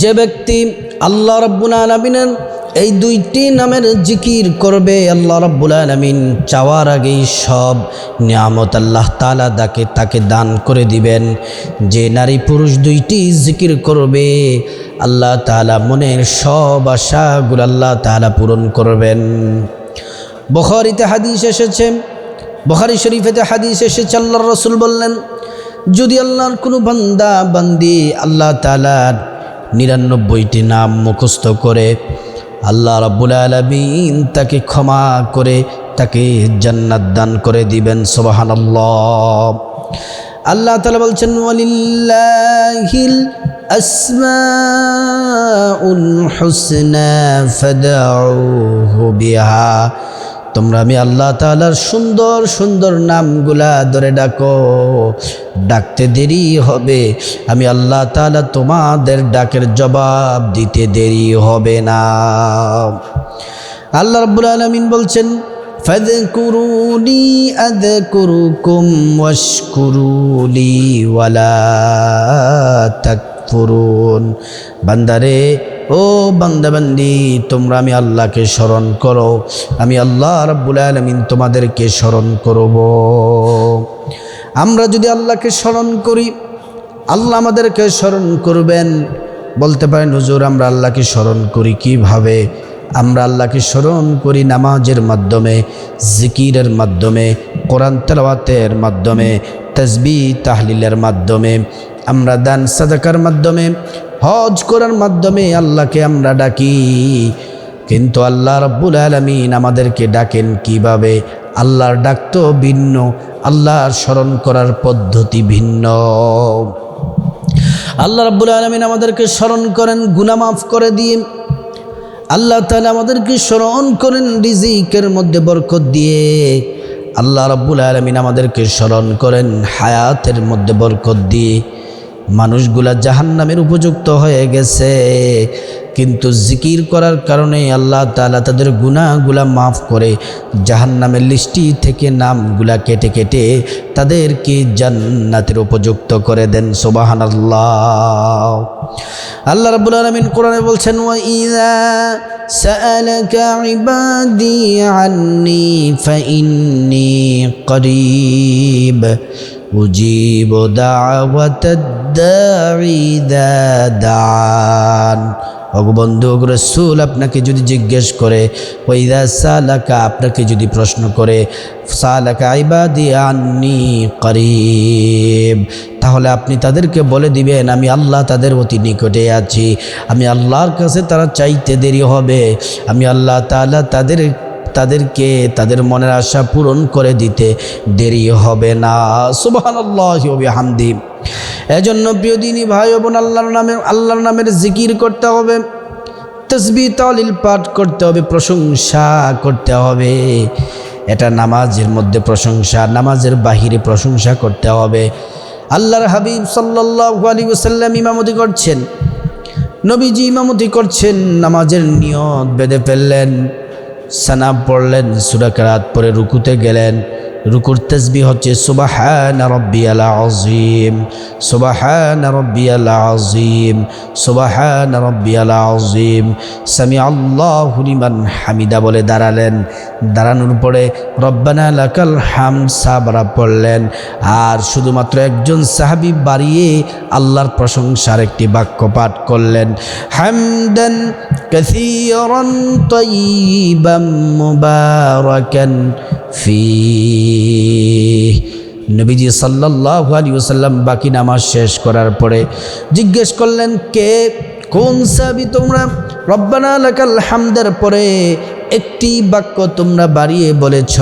যে ব্যক্তি আল্লাহ রব্বুল আলমিনের এই দুইটি নামের জিকির করবে, আল্লাহ রব্বুল আলমিন চাওয়ার আগেই সব নিয়ামত আল্লাহ তালা তাকে তাকে দান করে দিবেন। যে নারী পুরুষ দুইটি জিকির করবে, আল্লাহ তালা মনের সব আশাগুলো আল্লাহ তালা পূরণ করবেন। বখারিতে হাদিস এসেছে, বখারি শরীফেতে হাদিস এসেছে আল্লাহ রসুল বললেন, যদি আল্লাহর কোনো বান্দা, বান্দি আল্লাহ তালার নিরানব্বইটি নাম মুখস্থ করে আল্লাহ রাব্বুল আলমিন তাকে ক্ষমা করে, তাকে জান্নাত দান করে দিবেন সোবাহান আল্লাহ তালা বলছেন, ওয়ালিল্লাহিল আসমাউল হুসনা ফাদাউহু বিহা। তোমরা আমি আল্লাহ তালার সুন্দর সুন্দর নামগুলা ধরে ডাকো। ডাকতে দেরি হবে। আমি আল্লাহ তালা তোমাদের ডাকের জবাব দিতে দেরি হবে না। আল্লাহ রব্বুল আলমিন বলছেন বান্দারে ও বান্দাবান্দি, তোমরা আমি আল্লাহকে স্মরণ করো, আমি আল্লাহ রাব্বুল আলমিন তোমাদেরকে স্মরণ করব। আমরা যদি আল্লাহকে স্মরণ করি, আল্লাহ আমাদেরকে স্মরণ করবেন। বলতে পারেন, হুজুর, আমরা আল্লাহকে স্মরণ করি কীভাবে? আমরা আল্লাহকে স্মরণ করি নামাজের মাধ্যমে, জিকিরের মাধ্যমে, কোরআন তেলাওয়াতের মাধ্যমে তসবি তাহলিলের মাধ্যমে, আমরা দান, সাদাকার মাধ্যমে হজ করার মাধ্যমে আল্লাহকে আমরা ডাকি। কিন্তু আল্লাহ রব্বুল আলমিন আমাদেরকে ডাকেন কীভাবে? আল্লাহর ডাক তো ভিন্ন, আল্লাহর স্মরণ করার পদ্ধতি ভিন্ন। আল্লাহ রব্বুল আলমিন আমাদেরকে স্মরণ করেন গুনামাফ করে দিয়ে আল্লাহ তালা আমাদেরকে স্মরণ করেন, রিজিকের মধ্যে বরকত দিয়ে। আল্লাহ রব্বুল আলমিন আমাদেরকে স্মরণ করেন, হায়াতের মধ্যে বরকত দিয়ে। মানুষগুলা জাহান্নামের উপযুক্ত হয়ে গেছে। কিন্তু জিকির করার কারণে আল্লাহ তালা তাদের গুণাগুলা মাফ করে জাহান্নামের লিস্টি থেকে নামগুলা কেটে কেটে তাদেরকে জান্নাতের উপযুক্ত করে দেন সোবাহান আল্লাহ আল্লাহ রাব্বুল আলামিন কোরআনে বলছেন, ওয়া সাআলাকা ইবাদি আন্নি ফাইন্নি করিব উজিব দাওয়াতাদ দাঈ ইযা দান অগবন্ধু রসুল আপনাকে যদি জিজ্ঞেস করে ওইদা সালাকা? আপনাকে যদি প্রশ্ন করে, সালাকা আইবাদি আন্নি করিব। তাহলে আপনি তাদেরকে বলে দিবেন, আমি আল্লাহ তাদের অতি নিকটে আছি। আমি আল্লাহর কাছে তারা চাইতে দেরি হবে। আমি আল্লাহ তাআলা তাদের তাদেরকে তাদের মনের আশা পূরণ করে দিতে দেরি হবে না। সুবহানাল্লাহ হামদি এজন্য প্রিয় দিনী ভাই বোন, আল্লাহর নামে, আল্লাহর নামের জিকির করতে হবে, তসবি তালিল পাঠ করতে হবে, প্রশংসা করতে হবে। এটা নামাজের মধ্যে প্রশংসা, নামাজের বাহিরে প্রশংসা করতে হবে। আল্লাহর হাবিব সাল্লাহ আলী ওসাল্লাম ইমামতি করছেন। নবীজি ইমামতি করছেন, নামাজের নিয়ত বেঁধে ফেললেন। সানা পড়লেন সুরাকারাত পরে রুকুতে গেলেন। রুকুর তসবি হচ্ছে সুবাহান রব্বিয়াল আজিম সুবাহান রব্বিয়াল আজিম সুবাহান আলা অজিম সামি আল্লাহ হুলিমান হামিদা বলে দাঁড়ালেন। দাঁড়ানোর পরে রব্বানা লাকাল হাম সাবরা পড়লেন। আর শুধুমাত্র একজন সাহাবি বাড়িয়ে আল্লাহর প্রশংসার একটি বাক্য পাঠ করলেন। হামদান কাসিরান তাইয়িবাম মুবারাকান ফি নবীজি সাল্লাহ আলী ওসাল্লাম বাকি নামাজ শেষ করার পরে জিজ্ঞেস করলেন, কে? কোন সাবি তোমরা? রব্বানা লাকাল হামদের পরে একটি বাক্য তোমরা বাড়িয়ে বলেছ।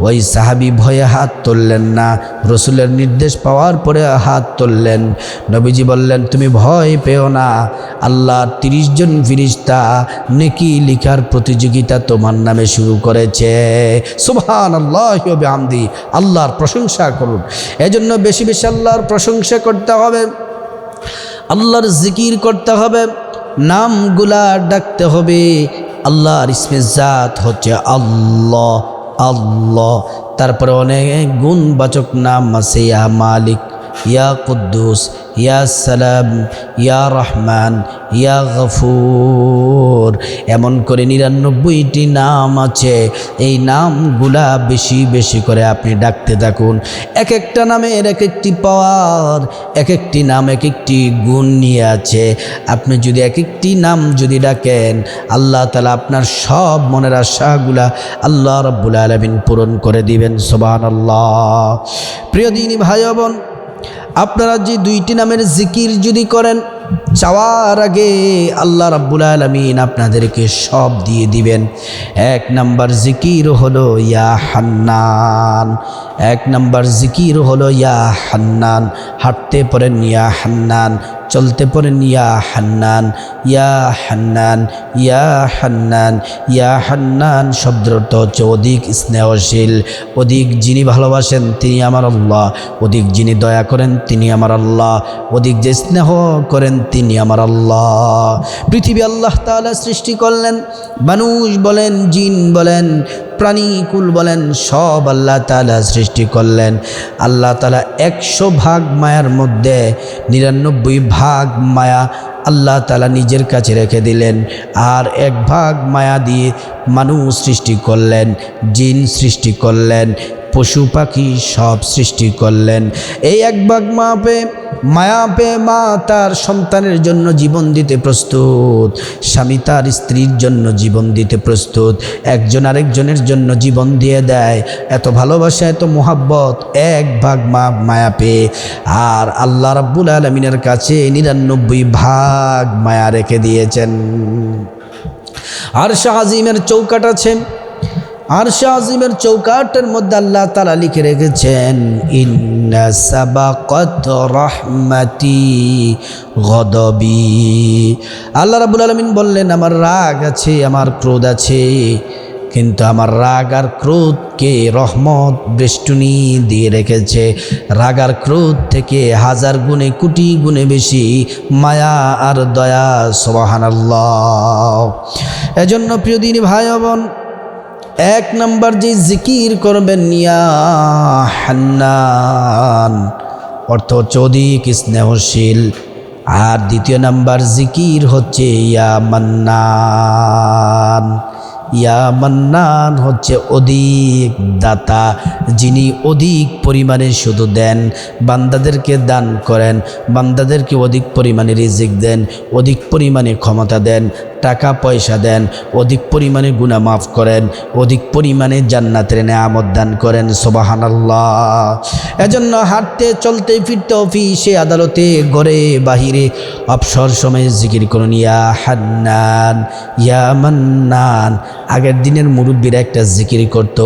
ওই সাহাবি ভয়ে হাত তুললেন না। রসুলের নির্দেশ পাওয়ার পরে হাত তুললেন। নবীজি বললেন, তুমি ভয় পেও না। আল্লাহ তিরিশ জন ফিরিস্তা নেকি লিখার প্রতিযোগিতা তোমার নামে শুরু করেছে। সুবহান আল্লাহ আমদি আল্লাহর প্রশংসা করুন। এজন্য বেশি বেশি আল্লাহর প্রশংসা করতে হবে। আল্লাহর জিকির করতে হবে। নামগুলা ডাকতে হবে। আল্লাহর ইসমে জাত হচ্ছে আল্লাহ আল্লাহ। তারপরে অনেক গুণবাচক নাম আছে ইয়া মালিক। ইয়া কুদ্দুস, ইয়া সালাম, ইয়া রহমান, ইয়া গফুর। এমন করে নিরানব্বইটি নাম আছে। এই নামগুলা বেশি বেশি করে আপনি ডাকতে থাকুন। এক একটা নামের এক একটি পাওয়ার এক একটি নাম এক একটি গুণ নিয়ে আছে। আপনি যদি এক একটি নাম যদি ডাকেন, আল্লাহ তালা আপনার সব মনের আশাগুলা আল্লাহ রব্বুল আলমিন পূরণ করে দিবেন সোবান আল্লাহ প্রিয় দিনী ভাই বোন আপনারা যে দুইটি নামের জিকির যদি করেন, চাওয়ার আগে আল্লাহ রাব্বুল আলমিন আপনাদেরকে সব দিয়ে দিবেন। এক নাম্বার জিকির হলো, ইয়া হান্নান। এক নাম্বার জিকির হলো, ইয়া হান্নান। হাঁটতে পড়েন, ইয়া হান্নান। চলতে পড়েন, ইয়া হান্নান ইয়া হান্নান ইয়া হান্নান ইয়া হান্নান শব্দটা হচ্ছে অধিক স্নেহশীল, অধিক যিনি ভালোবাসেন তিনি আমার আল্লাহ, অধিক যিনি দয়া করেন তিনি আমার আল্লাহ, অধিক যে স্নেহ করেন তিনি আমার আল্লাহ। পৃথিবী আল্লাহ তাআলা সৃষ্টি করলেন, মানুষ বলেন, জিন বলেন প্রাণীকুল বলেন, সব আল্লাহ তালা সৃষ্টি করলেন। আল্লাহ তালা একশো ভাগ মায়ার মধ্যে নিরানব্বই ভাগ মায়া আল্লাহ তালা নিজের কাছে রেখে দিলেন আর এক ভাগ মায়া দিয়ে মানুষ সৃষ্টি করলেন, জিন সৃষ্টি করলেন। পশু পাখি সব সৃষ্টি করলেন। এই এক ভাগ মা পে মায়া পে মা তার সন্তানের জন্য জীবন দিতে প্রস্তুত। স্বামী তার স্ত্রীর জন্য জীবন দিতে প্রস্তুত। একজন আরেকজনের জন্য জীবন দিয়ে দেয়। এত ভালোবাসা, এত মোহাব্বত, এক ভাগ মা মায়া পেয়ে আর আল্লাহ রাব্বুল আলমিনের কাছে নিরানব্বই ভাগ মায়া রেখে দিয়েছেন। আর শাহ আজিমের চৌকাট আছে। আর শাহ আজিমের চৌকাটের মধ্যে আল্লাহ তালা লিখে রেখেছেন আল্লাহ রাবুল আলমিন বললেন, আমার রাগ আছে, আমার ক্রোধ আছে, কিন্তু আমার রাগ আর ক্রোধকে রহমত বেষ্টনী দিয়ে রেখেছে। রাগ আর ক্রোধ থেকে হাজার গুণে, কোটি গুণে বেশি মায়া আর দয়া সবাহান আল্লাহ এজন্য প্রিয় দিনী ভাই বোন এক নম্বর যে জিকির করবেন, ইয়া হান্নান, অর্থ হচ্ছে অধিক স্নেহশীল। আর দ্বিতীয় নাম্বার জিকির হচ্ছে, ইয়া মান্নান ইয়া মান্নান হচ্ছে অধিক দাতা, যিনি অধিক পরিমাণে শুধু দেন, বান্দাদেরকে দান করেন, বান্দাদেরকে অধিক পরিমাণে রিজিক দেন, অধিক পরিমাণে ক্ষমতা দেন। টাকা পয়সা দেন, অধিক পরিমাণে গুণা মাফ করেন, অধিক পরিমাণে জান্নাতের নেয়ামত দান করেন, সোবাহানাল্লাহ। এজন্য হাঁটতে, চলতে, ফিরতে, অফিসে, আদালতে, ঘরে, বাহিরে, অবসর সময়ে জিকির করুন, ইয়া হান্নান, ইয়া মান্নান। আগের দিনের মুরব্বীরা একটা জিকির করত,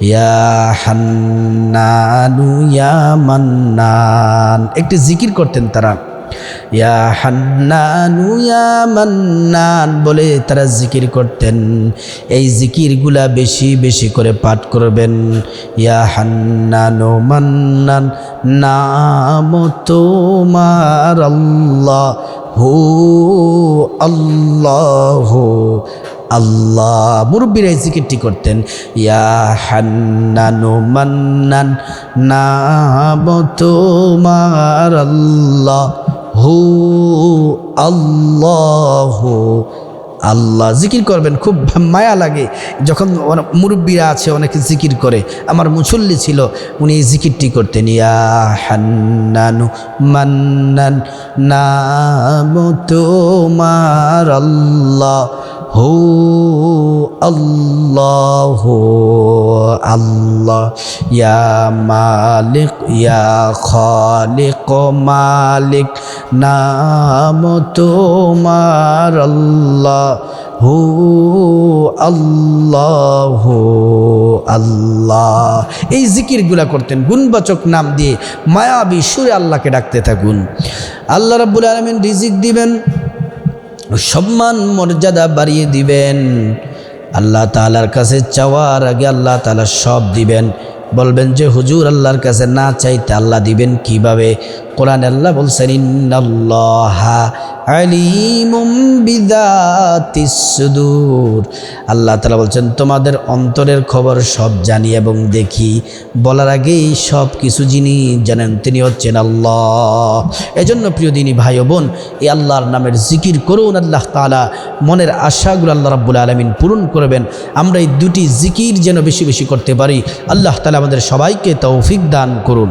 ইয়া হান্নানু, ইয়া মান্নান। একটি জিকির করতেন তারা। ইয়া হান্নানু, ইয়া মান্নান বলে তারা জিকির করতেন। এই জিকিরগুলা বেশি বেশি করে পাঠ করবেন। ইয়া হান্নানু, মান্নান, নাম তোমার আল্লাহ, হো আল্লাহ আল্লাহ। মুরব্বীরা এই জিকিরটি করতেন। ইয়া হান্নানু, মান্নান, নাম তোমার আল্লাহ হু আল্লাহ আল্লাহ। জিকির করবেন, খুব মায়া লাগে। যখন মুরব্বীরা আছে, অনেকে জিকির করে। আমার মুসল্লি ছিল, উনি জিকিরটি করতেন, ইয়া হান্নানু মান্নান আল্লাহ। হো আল্লাহ আল্লাহ, ইয়া মালিক, ইয়া খালিক, মালিক, নাম তোমার আল্লাহ হো আল্লাহ আল্লাহ। এই জিকিরগুলা করতেন, গুণবাচক নাম দিয়ে মায়াবী সুরে আল্লাহকে ডাকতে থাকুন। আল্লাহ রাব্বুল আলমিন রিজিক দিবেন সম্মান, মর্যাদা বাড়িয়ে দিবেন। আল্লাহ তালার কাছে চাওয়ার আগে আল্লাহ তালা সব দিবেন। বলবেন যে, হুজুর, আল্লাহর কাছে না চাইতে আল্লাহ দিবেন কীভাবে? কোরআন আল্লাহ বলছেন আল্লাহ তাআলা বলছেন, তোমাদের অন্তরের খবর সব জানি এবং দেখি। বলার আগেই সব কিছু যিনি জানেন তিনি হচ্ছেন আল্লাহ। এজন্য প্রিয় দিনী ভাই বোন, এই আল্লাহর নামের জিকির করুন আল্লাহ তাআলা। মনের আশাগুলো আল্লাহ রাব্বুল আলামিন পূরণ করবেন। আমরা এই দুটি জিকির যেন বেশি বেশি করতে পারি। আল্লাহ তাআলা আমাদের সবাইকে তৌফিক দান করুন।